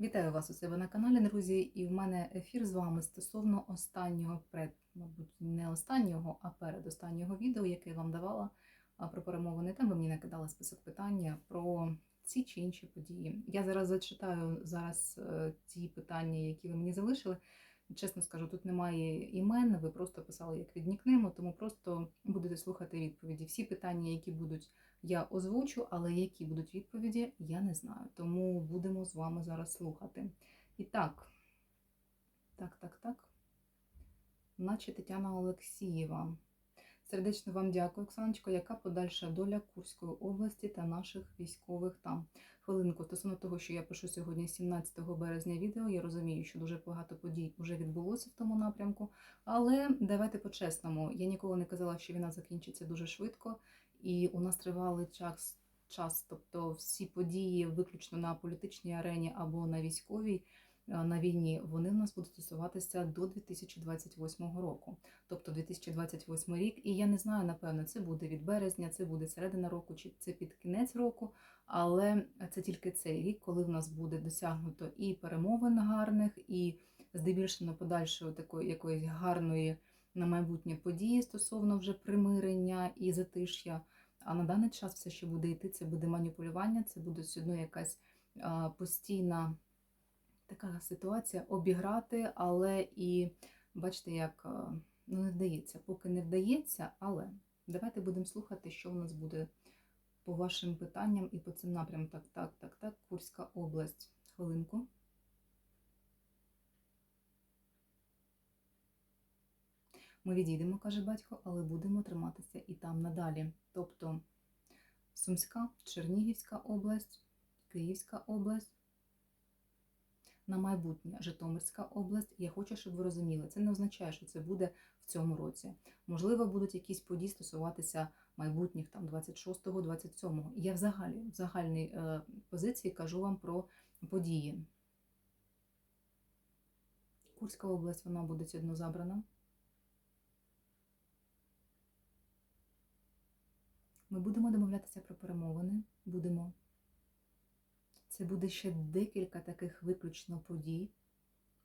Вітаю вас у себе на каналі, друзі. І в мене ефір з вами стосовно останнього, пред, мабуть, не останнього, а передостаннього відео, яке я вам давала про перемовини. Там ви мені накидали список питання про ці чи інші події. Я зараз зачитаю зараз е, ті питання, які ви мені залишили. Чесно скажу, тут немає імен, ви просто писали як від нікнейму, тому просто будете слухати відповіді. Всі питання, які будуть я озвучу, але які будуть відповіді, я не знаю. Тому будемо з вами зараз слухати. І так, так, так, так. Наче Тетяна Олексієва. Сердечно вам дякую, Оксаночко. Яка подальша доля Курської області та наших військових там? Хвилинку, стосовно того, що я пишу сьогодні, 17 березня відео, я розумію, що дуже багато подій вже відбулося в тому напрямку. Але давайте по-чесному, я ніколи не казала, що війна закінчиться дуже швидко. І у нас тривалий час, час, тобто всі події, виключно на політичній арені або на військовій, на війні, вони в нас будуть стосуватися до 2028 року, тобто 2028 рік. І я не знаю, напевно, це буде від березня, це буде середина року, чи це під кінець року, але це тільки цей рік, коли в нас буде досягнуто і перемовин гарних, і здебільшого подальшої такої якоїсь гарної на майбутнє події стосовно вже примирення і затиш'я. А на даний час все, що буде йти, це буде маніпулювання, це буде одно якась постійна така ситуація обіграти, але і бачите, як ну, не вдається, поки не вдається, але давайте будемо слухати, що в нас буде по вашим питанням і по цим напрямкам. Так, так, так, так, Курська область. Хвилинку. Ми відійдемо, каже батько, але будемо триматися і там надалі. Тобто Сумська, Чернігівська область, Київська область, на майбутнє Житомирська область. Я хочу, щоб ви розуміли, це не означає, що це буде в цьому році. Можливо, будуть якісь події стосуватися майбутніх там 26-го, 27-го. Я взагалі в загальній е, позиції кажу вам про події. Курська область, вона буде одно забрана. Ми будемо домовлятися про перемовини. Будемо. Це буде ще декілька таких виключно подій.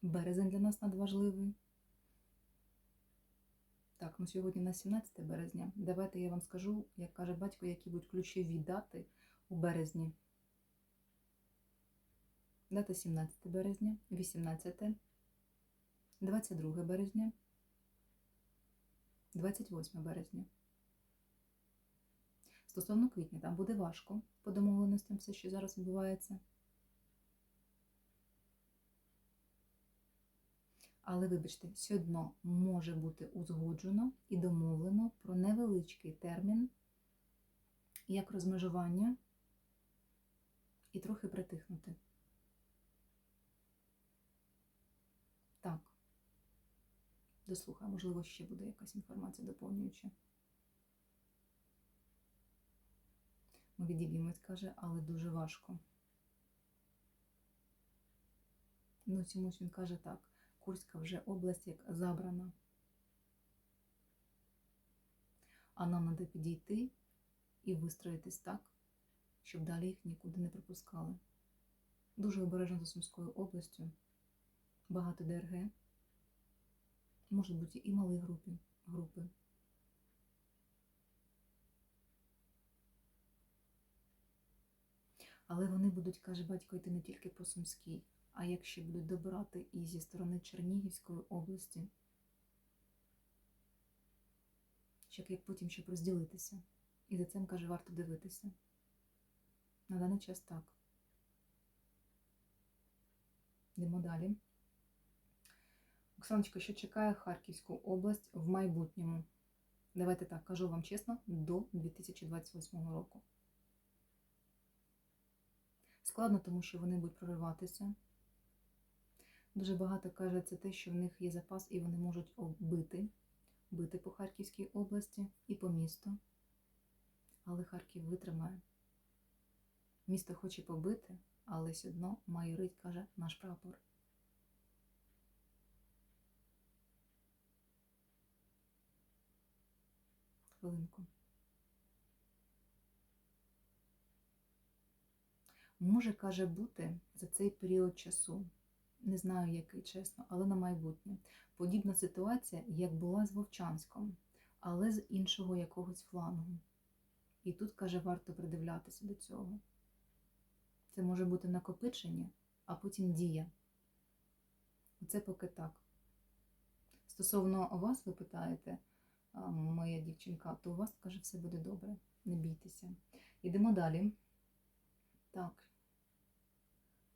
Березень для нас надважливий. Так, ну сьогодні на 17 березня. Давайте я вам скажу, як каже батько, які будуть ключові дати у березні. Дата 17 березня, 18, 22 березня, 28 березня. Стосовно квітня, там буде важко по домовленостям все, що зараз відбувається. Але, вибачте, все одно може бути узгоджено і домовлено про невеличкий термін, як розмежування, і трохи притихнути. Так, дослухаю, можливо, ще буде якась інформація доповнююча. Ми каже, але дуже важко. Ну, чомусь він каже так. Курська вже область як забрана. А нам треба підійти і вистроїтись так, щоб далі їх нікуди не пропускали. Дуже обережно за Сумською областю. Багато ДРГ. Можуть бути і малі групи. групи. Але вони будуть, каже батько, йти не тільки по Сумській, а якщо будуть добирати і зі сторони Чернігівської області, щоб як потім щоб розділитися. І за цим, каже, варто дивитися. На даний час так. Йдемо далі. Оксаночка, що чекає Харківську область в майбутньому? Давайте так, кажу вам чесно, до 2028 року. Складно, тому що вони будуть прориватися. Дуже багато каже це те, що в них є запас і вони можуть бити, бити по Харківській області і по місту. Але Харків витримає. Місто хоче побити, але все одно майорить, каже, наш прапор. Хвилинку. Може, каже, бути за цей період часу. Не знаю, який чесно, але на майбутнє. Подібна ситуація, як була з Вовчанськом, але з іншого якогось флангу. І тут, каже, варто придивлятися до цього. Це може бути накопичення, а потім дія. Це поки так. Стосовно вас, ви питаєте, моя дівчинка, то у вас, каже, все буде добре. Не бійтеся. Йдемо далі. Так,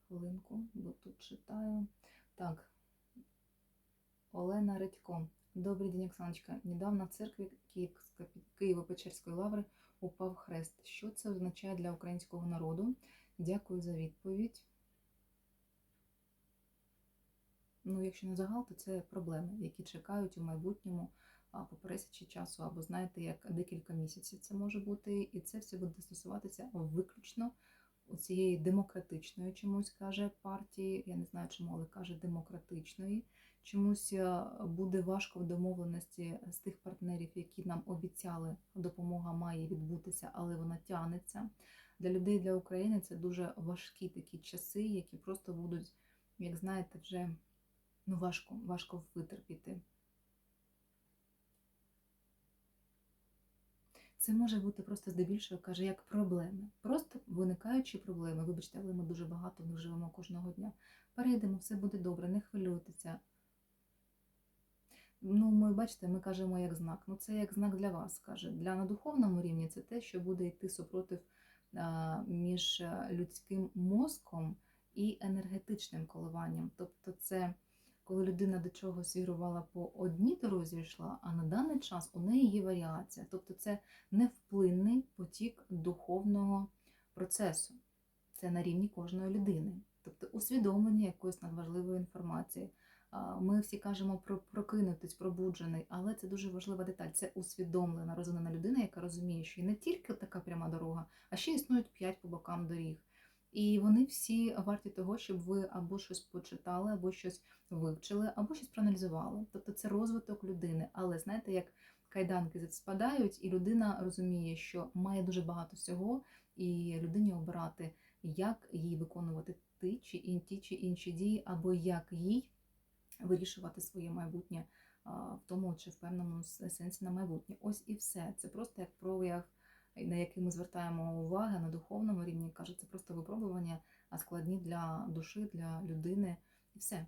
хвилинку, бо тут читаю. Так, Олена Редько. Добрий день, Оксаночка. Недавно в церкві Києво-Печерської лаври упав хрест. Що це означає для українського народу? Дякую за відповідь. Ну, якщо не загал, то це проблеми, які чекають у майбутньому по пересічі часу, або знаєте, як декілька місяців це може бути, і це все буде стосуватися виключно цієї демократичної чомусь каже партії. Я не знаю, чому, але каже демократичної. Чомусь буде важко в домовленості з тих партнерів, які нам обіцяли, допомога має відбутися, але вона тягнеться. Для людей, для України це дуже важкі такі часи, які просто будуть, як знаєте, вже ну, важко, важко витерпіти. Це може бути просто здебільшого, каже, як проблеми. Просто виникаючі проблеми. Вибачте, але ми дуже багато них живемо кожного дня. Перейдемо, все буде добре, не хвилюйтеся. Ну, ми бачите, ми кажемо як знак. Ну, це як знак для вас, каже. Для на духовному рівні це те, що буде йти супротив між людським мозком і енергетичним коливанням. Тобто, це коли людина до чогось вірувала по одній дорозі йшла, а на даний час у неї є варіація. Тобто це невплинний потік духовного процесу. Це на рівні кожної людини. Тобто усвідомлення якоїсь надважливої інформації. Ми всі кажемо про прокинутись, пробуджений, але це дуже важлива деталь. Це усвідомлена, розвинена людина, яка розуміє, що і не тільки така пряма дорога, а ще існують п'ять по бокам доріг. І вони всі варті того, щоб ви або щось почитали, або щось вивчили, або щось проаналізували. Тобто це розвиток людини. Але знаєте, як кайданки спадають, і людина розуміє, що має дуже багато всього, і людині обирати, як їй виконувати ті чи ті чи інші дії, або як їй вирішувати своє майбутнє в тому чи в певному сенсі на майбутнє. Ось і все. Це просто як прояв на які ми звертаємо увагу на духовному рівні, каже, це просто випробування, а складні для душі, для людини і все.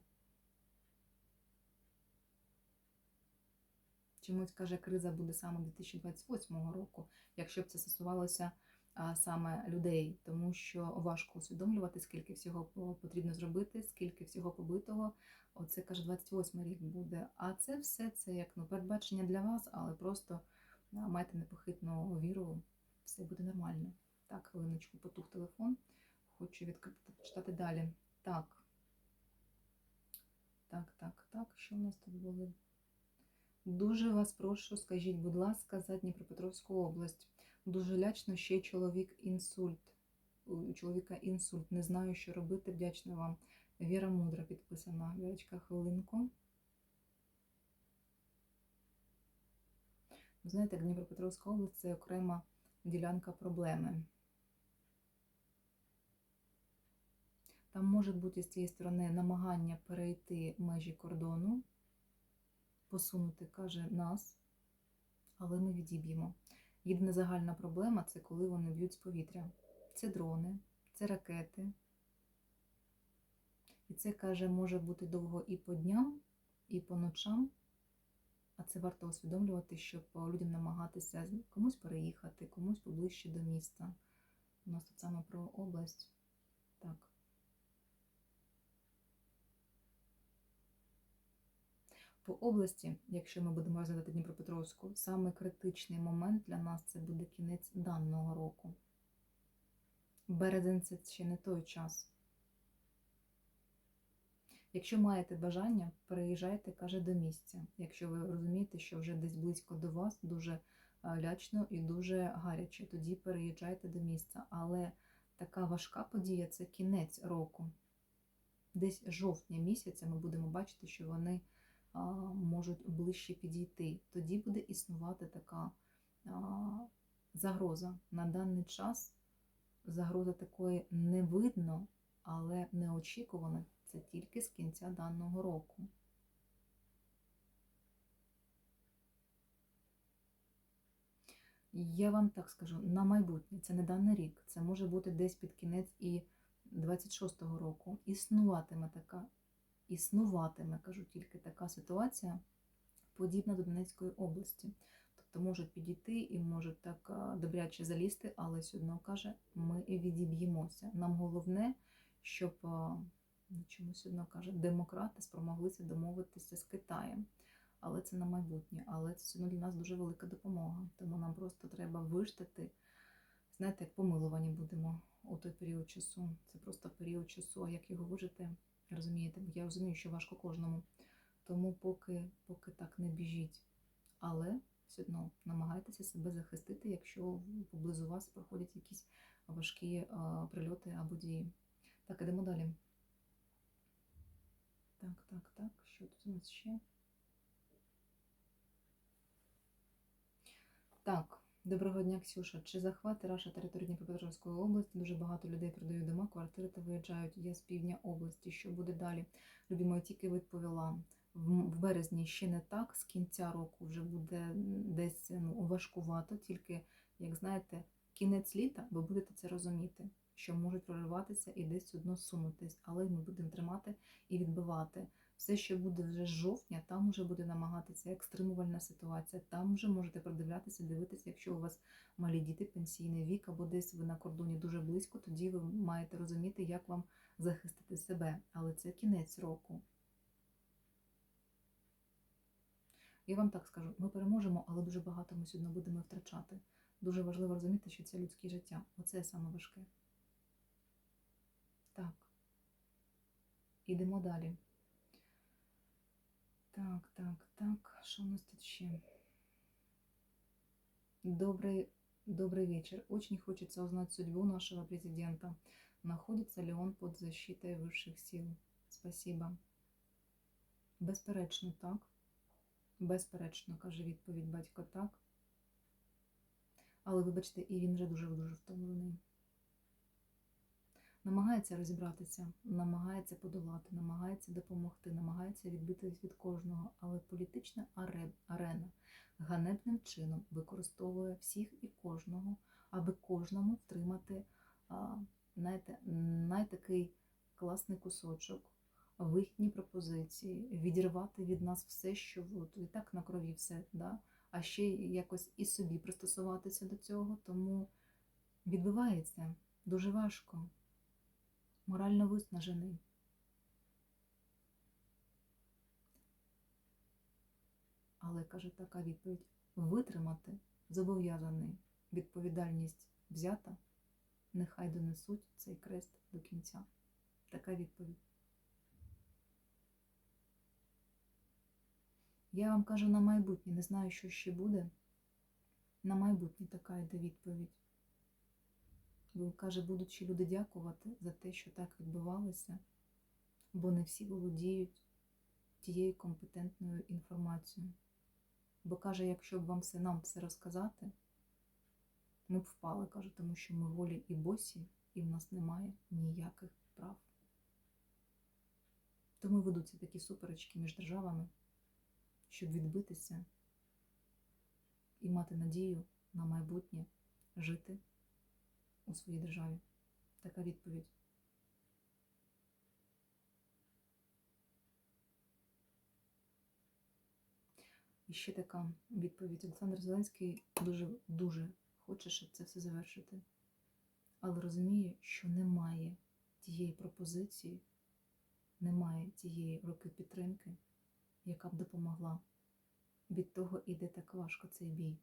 Чомусь каже, криза буде саме 2028 року, якщо б це стосувалося саме людей, тому що важко усвідомлювати, скільки всього потрібно зробити, скільки всього побитого. Оце каже, 28 рік буде. А це все це як ну, передбачення для вас, але просто майте непохитну віру все буде нормально. Так, хвилиночку потух телефон. Хочу відкрити почитати далі. Так. Так, так, так, що в нас тут було? Дуже вас прошу, скажіть, будь ласка, за Дніпропетровську область. Дуже лячно ще чоловік інсульт. У чоловіка інсульт. Не знаю, що робити. Вдячна вам. Віра мудра підписана. Вірочка, хвилинку. Знаєте, Дніпропетровська область це окрема ділянка проблеми. Там може бути з цієї сторони намагання перейти межі кордону, посунути, каже, нас, але ми відіб'ємо. Єдина загальна проблема це коли вони б'ють з повітря. Це дрони, це ракети. І це, каже, може бути довго і по дням, і по ночам. А це варто усвідомлювати, щоб людям намагатися комусь переїхати, комусь поближче до міста. У нас тут саме про область. Так. По області, якщо ми будемо розглядати Дніпропетровську, саме критичний момент для нас це буде кінець даного року. Березень це ще не той час. Якщо маєте бажання, переїжджайте, каже, до місця. Якщо ви розумієте, що вже десь близько до вас, дуже лячно і дуже гаряче, тоді переїжджайте до місця. Але така важка подія це кінець року. Десь жовтня місяця ми будемо бачити, що вони можуть ближче підійти. Тоді буде існувати така загроза. На даний час загрози такої не видно, але неочікувано. Це тільки з кінця даного року. Я вам так скажу, на майбутнє, це не даний рік, це може бути десь під кінець і 26-го року. Існуватиме така, існуватиме, кажу тільки така ситуація, подібна до Донецької області. Тобто можуть підійти і можуть так добряче залізти, але все одно каже, ми відіб'ємося. Нам головне, щоб чомусь одно каже, демократи спромоглися домовитися з Китаєм. Але це на майбутнє, але це все одно для нас дуже велика допомога. Тому нам просто треба виштати, знаєте, як помилувані будемо у той період часу. Це просто період часу, а як його вижити, розумієте? Я розумію, що важко кожному. Тому поки, поки так не біжіть. Але все одно намагайтеся себе захистити, якщо поблизу вас проходять якісь важкі прильоти або дії. Так, ідемо далі. Так, так, так. Що тут у нас ще? Так, доброго дня, Ксюша. Чи захвати Раша території Дніпропетровської області? Дуже багато людей продають дома, квартири та виїжджають. Я з півдня області. Що буде далі? Любі мої, тільки відповіла. В березні ще не так, з кінця року вже буде десь ну, важкувато, тільки, як знаєте, кінець літа, ви будете це розуміти, що можуть прориватися і десь одно сунутись, але ми будемо тримати і відбивати. Все, що буде вже з жовтня, там вже буде намагатися екстремувальна ситуація. Там вже можете продивлятися, дивитися, якщо у вас малі діти, пенсійний вік, або десь ви на кордоні дуже близько, тоді ви маєте розуміти, як вам захистити себе. Але це кінець року. Я вам так скажу: ми переможемо, але дуже багато ми сьогодні будемо втрачати. Дуже важливо розуміти, що це людське життя. Оце саме важке. Так. Ідемо далі. Так, так, так. Что у нас тут ще? Добрый, добрый вечер. Очень хочется узнать судьбу нашего президента. Находится ли он под защитой высших сил? Спасибо. Безперечно, так. Безперечно, каже відповідь батько так. Але, вибачте, і він вже дуже-дуже втомлений. Намагається розібратися, намагається подолати, намагається допомогти, намагається відбитись від кожного, але політична арена ганебним чином використовує всіх і кожного, аби кожному втримати знаєте, найтакий класний кусочок, вихідні пропозиції, відірвати від нас все, що от, і так на крові все, да? а ще якось і собі пристосуватися до цього, тому відбувається дуже важко морально виснажений. Але, каже така відповідь, витримати зобов'язаний відповідальність взята, нехай донесуть цей крест до кінця. Така відповідь. Я вам кажу на майбутнє, не знаю, що ще буде. На майбутнє така йде відповідь. Бо каже, будуть ще люди дякувати за те, що так відбувалося, бо не всі володіють тією компетентною інформацією. Бо каже, якщо б вам все нам все розказати, ми б впали, каже, тому що ми волі і босі, і в нас немає ніяких прав. Тому ведуться такі суперечки між державами, щоб відбитися і мати надію на майбутнє жити у своїй державі. Така відповідь. І ще така відповідь. Олександр Зеленський дуже дуже хоче, щоб це все завершити. Але розуміє, що немає тієї пропозиції, немає тієї роки підтримки, яка б допомогла. Від того іде так важко цей бій.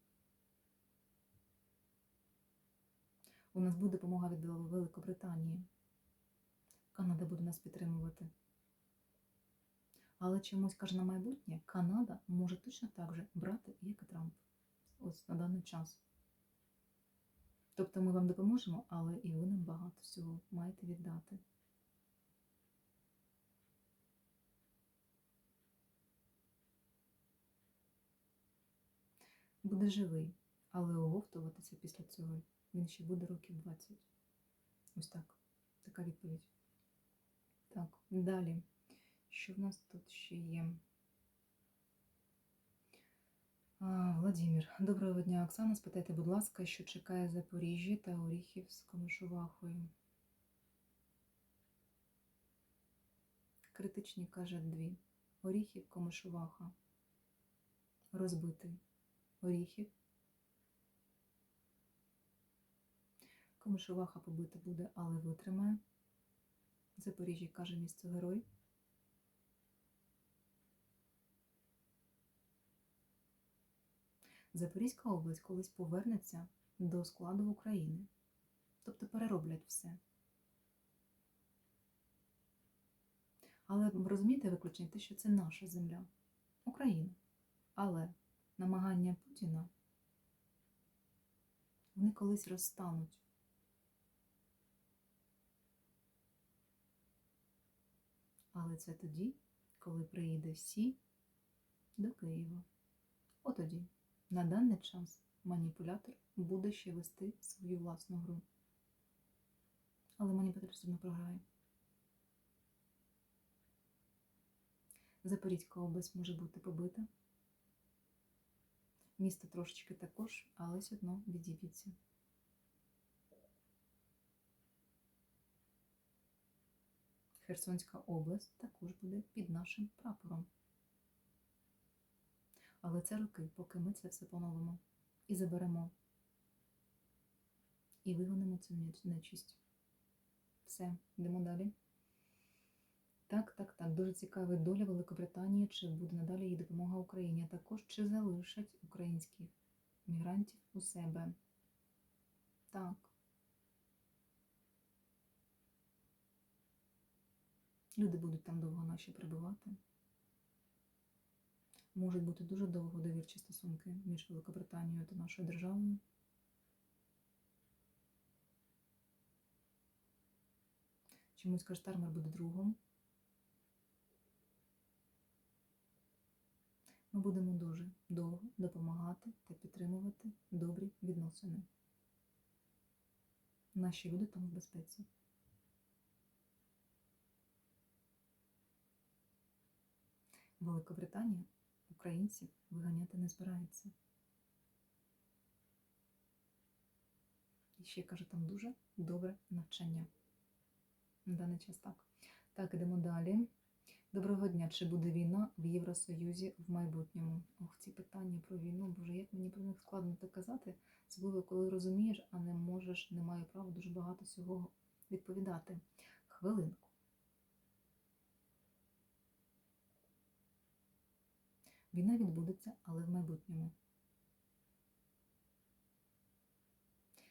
У нас буде допомога від Великобританії. Канада буде нас підтримувати. Але чомусь каже на майбутнє, Канада може точно так же брати, як і Трамп. Ось на даний час. Тобто ми вам допоможемо, але і ви нам багато всього маєте віддати. Буде живий, але оговтуватися після цього він ще буде років 20. Ось так. Така відповідь. Так, далі. Що в нас тут ще є? А, Владимир, доброго дня, Оксана. Спитайте, будь ласка, що чекає Запоріжжя та Оріхів з Комишувахою? Критичні каже дві. Оріхів, Комишуваха. Розбитий. Оріхів. Комишуваха побита буде, але витримає. Запоріжжя каже місце герой. Запорізька область колись повернеться до складу України. Тобто перероблять все. Але розумієте виключення те, що це наша земля, Україна. Але намагання Путіна вони колись розстануть. Але це тоді, коли приїде всі до Києва. Отоді. На даний час маніпулятор буде ще вести свою власну гру. Але маніпулятор все одно програє. Запорізька область може бути побита. Місто трошечки також, але все одно відіб'ється. Херсонська область також буде під нашим прапором. Але це роки, поки ми це все поновимо і заберемо. І вигонимо цю нечисть. Все, йдемо далі. Так, так, так. Дуже цікава доля Великобританії, чи буде надалі її допомога Україні, а також чи залишать українських мігрантів у себе. Так. Люди будуть там довго наші прибувати. Можуть бути дуже довго довірчі стосунки між Великобританією та нашою державою. Чомусь Каштармер буде другом. Ми будемо дуже довго допомагати та підтримувати добрі відносини. Наші люди там в безпеці. Великобританія українців виганяти не збирається. І ще кажу, там дуже добре навчання. На даний час так. Так, ідемо далі. Доброго дня. Чи буде війна в Євросоюзі в майбутньому? Ох, ці питання про війну, боже, як мені про них складно так казати, особливо коли розумієш, а не можеш, не маю права дуже багато всього відповідати. Хвилинку. Війна відбудеться, але в майбутньому.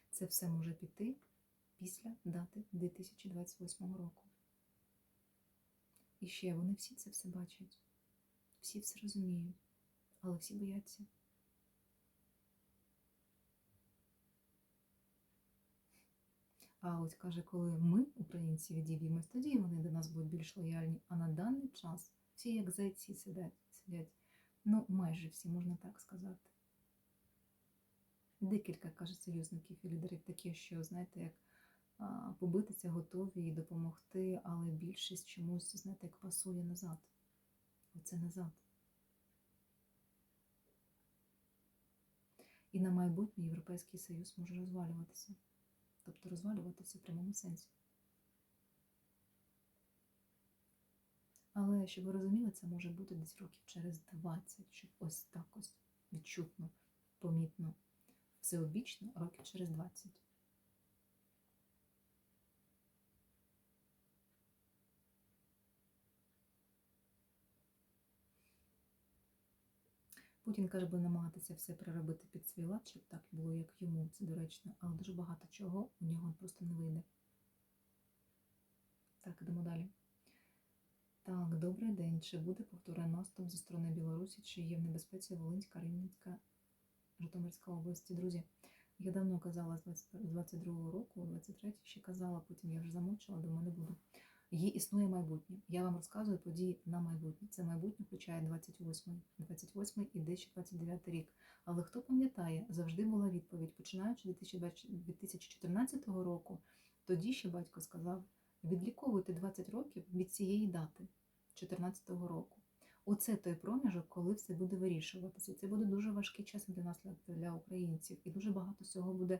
Це все може піти після дати 2028 року. І ще вони всі це все бачать, всі все розуміють, але всі бояться. А ось каже, коли ми, українці, відіб'ємось, тоді вони до нас будуть більш лояльні. А на даний час всі як зайці сидять, сидять. Ну, майже всі, можна так сказати. Декілька, каже, союзників і лідерів такі, що, знаєте, як побитися готові і допомогти, але більшість чомусь, знаєте, як пасує назад. Оце назад. І на майбутнє Європейський Союз може розвалюватися. Тобто розвалюватися в прямому сенсі. Але щоб ви розуміли, це може бути десь років через 20, щоб ось так ось відчутно, помітно, всеобічно років через 20. Путін каже, буде намагатися все переробити під свій лад, щоб так було, як йому, це доречно, але дуже багато чого у нього просто не вийде. Так, ідемо далі. Так, добрий день. Чи буде повторний наступ зі сторони Білорусі, чи є в небезпеці Волинська, Рівненська, Житомирська області? Друзі, я давно казала з 22-го року, 23 ще казала, потім я вже замовчала, думаю, не буду. Є існує майбутнє. Я вам розказую події на майбутнє. Це майбутнє включає 28 28 і дещо 29 рік. Але хто пам'ятає, завжди була відповідь, починаючи 2014 року, Тоді ще батько сказав: відліковуйте 20 років від цієї дати, 14-го року. Оце той проміжок, коли все буде вирішуватися. Це буде дуже важкий час для нас, для українців, і дуже багато всього буде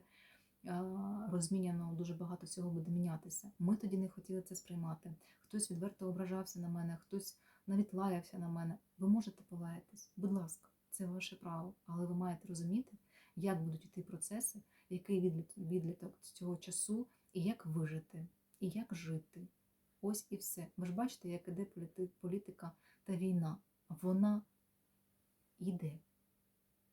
розміняно, дуже багато всього буде мінятися. Ми тоді не хотіли це сприймати. Хтось відверто ображався на мене, хтось навіть лаявся на мене. Ви можете полаятись, будь ласка, це ваше право, але ви маєте розуміти, як будуть йти процеси, який відліток цього часу, і як вижити, і як жити. Ось і все. Ви ж бачите, як іде політика та війна. Вона йде.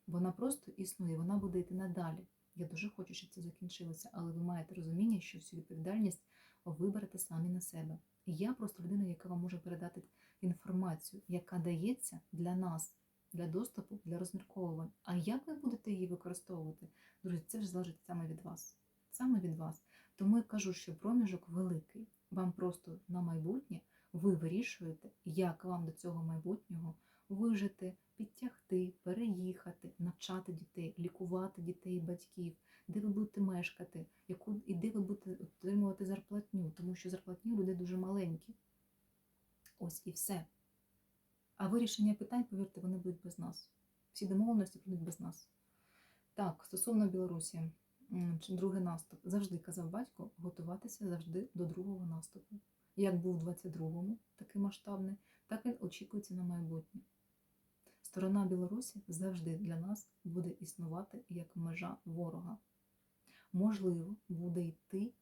Вона просто існує, вона буде йти надалі. Я дуже хочу, щоб це закінчилося, але ви маєте розуміння, що всю відповідальність ви берете самі на себе. Я просто людина, яка вам може передати інформацію, яка дається для нас, для доступу, для розмірковувань. А як ви будете її використовувати? Друзі, це ж залежить саме від вас. Саме від вас. Тому я кажу, що проміжок великий. Вам просто на майбутнє ви вирішуєте, як вам до цього майбутнього вижити, підтягти, переїхати, навчати дітей, лікувати дітей, батьків, де ви будете мешкати, яку і де ви будете отримувати зарплатню, тому що зарплатні люди дуже маленькі. Ось і все. А вирішення питань, повірте, вони будуть без нас. Всі домовленості будуть без нас. Так, стосовно Білорусі, чи другий наступ, завжди казав батько готуватися завжди до другого наступу. Як був у 22-му, такий масштабний, так він очікується на майбутнє. Сторона Білорусі завжди для нас буде існувати як межа ворога. Можливо, буде йти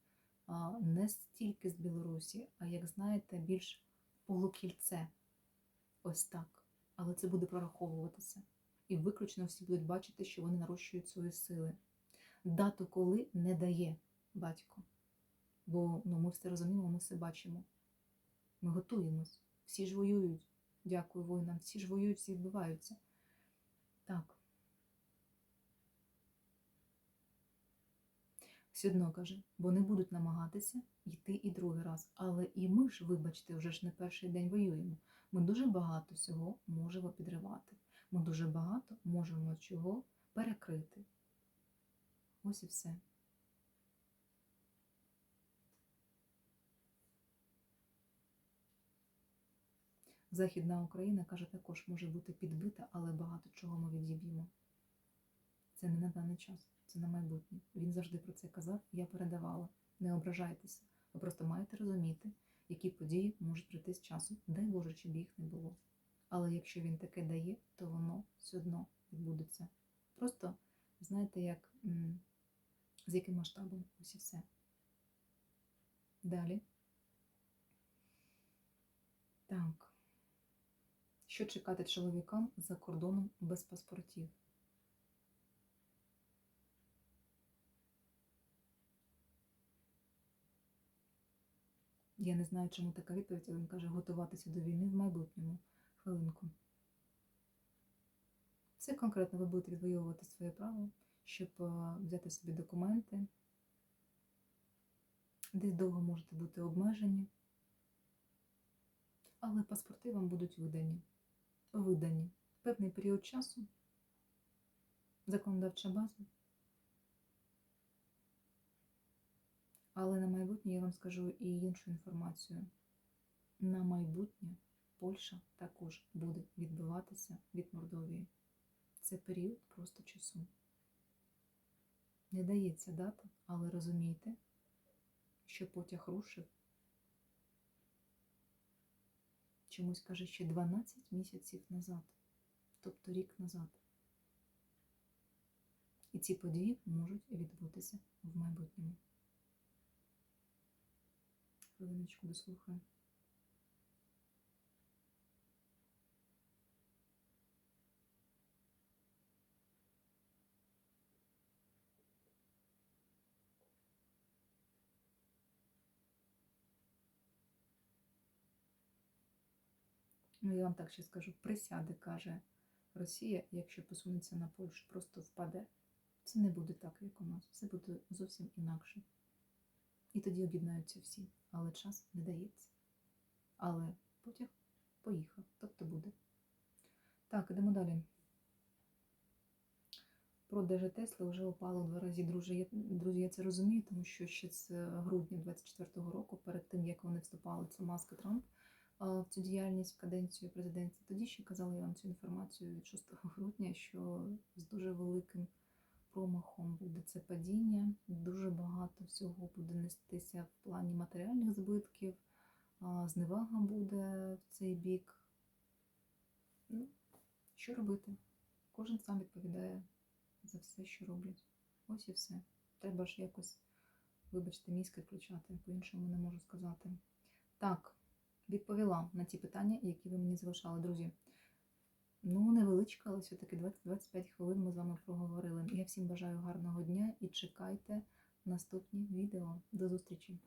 не стільки з Білорусі, а як знаєте, більш полукільце. Ось так. Але це буде прораховуватися. І виключно всі будуть бачити, що вони нарощують свої сили. Дату коли не дає батько. Бо ну, ми все розуміємо, ми все бачимо. Ми готуємось, всі ж воюють. Дякую воїнам. Всі ж воюють, всі вбиваються. Так. Все одно каже, бо не будуть намагатися йти і другий раз. Але і ми ж, вибачте, вже ж не перший день воюємо. Ми дуже багато всього можемо підривати. Ми дуже багато можемо чого перекрити. Ось і все. Західна Україна, каже, також може бути підбита, але багато чого ми відіб'ємо. Це не на даний час, це на майбутнє. Він завжди про це казав, я передавала. Не ображайтеся. Ви просто маєте розуміти, які події можуть прийти з часу. Дай Боже, щоб їх не було. Але якщо він таке дає, то воно все одно відбудеться. Просто знаєте, як з яким масштабом ось і все. Далі. Так. Що чекати чоловікам за кордоном без паспортів? Я не знаю, чому така відповідь, але він каже, готуватися до війни в майбутньому. Хвилинку. Це конкретно ви будете відвоювати своє право, щоб е, взяти собі документи. Десь довго можете бути обмежені, але паспорти вам будуть видані видані певний період часу, законодавча база. Але на майбутнє я вам скажу і іншу інформацію. На майбутнє Польща також буде відбиватися від Мордовії. Це період просто часу. Не дається дата, але розумійте, що потяг рушив чомусь каже ще 12 місяців назад, тобто рік назад. І ці події можуть відбутися в майбутньому. Хвилиночку дослухаю. Ну, я вам так ще скажу, присяде, каже Росія, якщо посунеться на Польщу, просто впаде. Це не буде так, як у нас. Все буде зовсім інакше. І тоді об'єднаються всі. Але час не дається. Але потяг поїхав, тобто буде. Так, ідемо далі. продажі Тесли вже упало два рази. Друзі, я, друзі, я це розумію, тому що ще з грудня 24-го року, перед тим як вони вступали, це Маск Трамп, в цю діяльність в каденцію президентства, тоді ще казала я вам цю інформацію від 6 грудня, що з дуже великим промахом буде це падіння, дуже багато всього буде нестися в плані матеріальних збитків, зневага буде в цей бік. Ну, що робити? Кожен сам відповідає за все, що роблять. Ось і все. Треба ж якось, вибачте, мізки включати, по-іншому не можу сказати. Так, відповіла на ті питання, які ви мені залишали, друзі. Ну, невеличка, але все-таки 20-25 хвилин ми з вами проговорили. Я всім бажаю гарного дня і чекайте наступні відео. До зустрічі!